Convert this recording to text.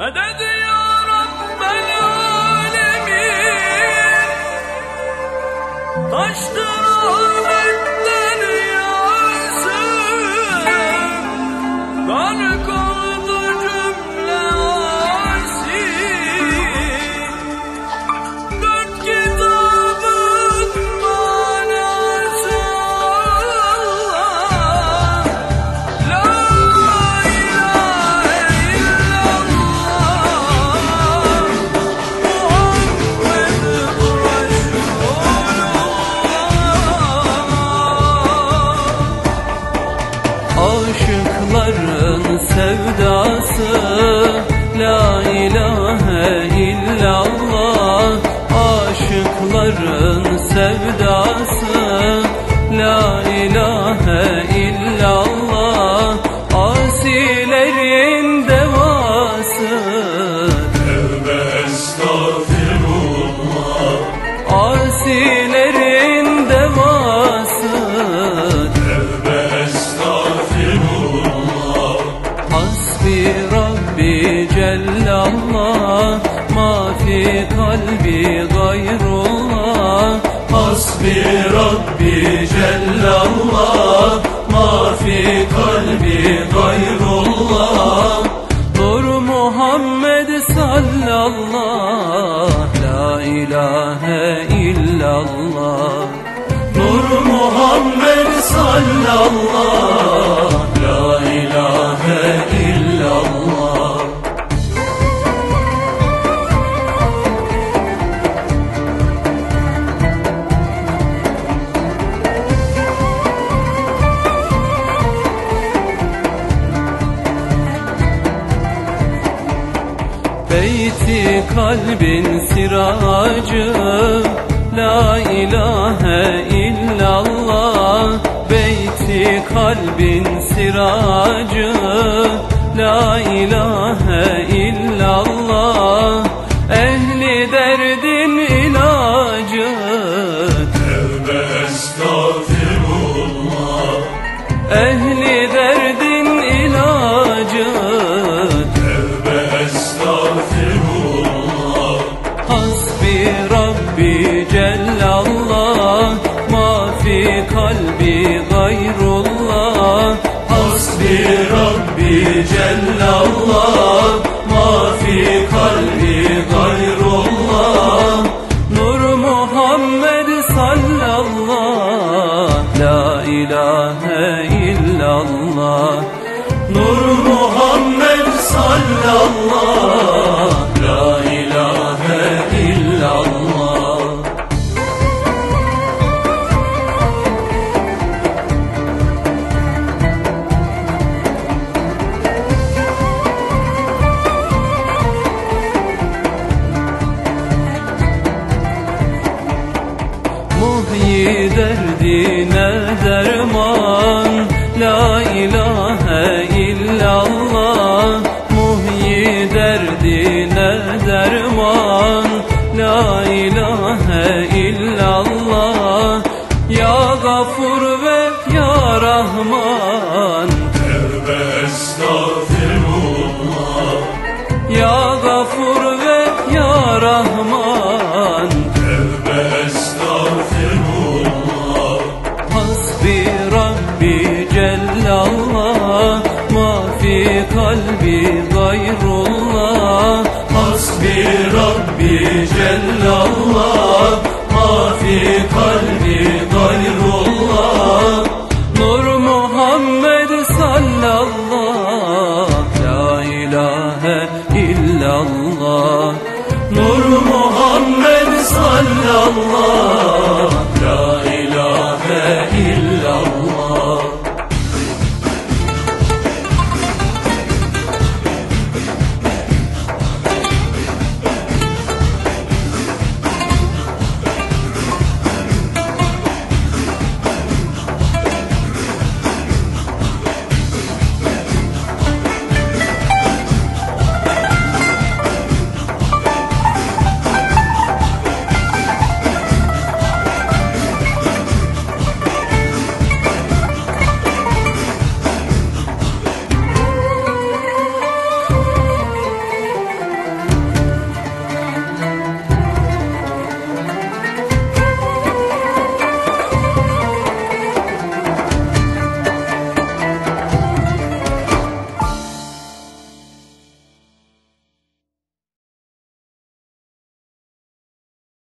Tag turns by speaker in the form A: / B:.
A: Medet ya Rabbel Alemin Taştı rahmet
B: Aşıkların sevdası. La ilahe illallah. Aşıkların sevdası kalbi gayrullah
C: Hasbi Rabbi Cellallah Ma fi kalbi gayrullah
B: Nur Muhammed sallallah La ilahe illallah.
C: Nur Muhammed sallallah
B: Beyti kalbin siracı La ilahe illallah. Beyti kalbin siracı La ilahe illallah gayrullah
C: Hasbi Rabbi Cellallah. Ma fi kalbi gayrullah.
B: Nur Muhammed sallallah. La ilahe illallah.
C: Nur Muhammed sallallah
B: derdine derman La ilahe Rabbi Cellallah Ma fi Nur Muhammed sallallah La illallah.
C: Nur Muhammed sallallah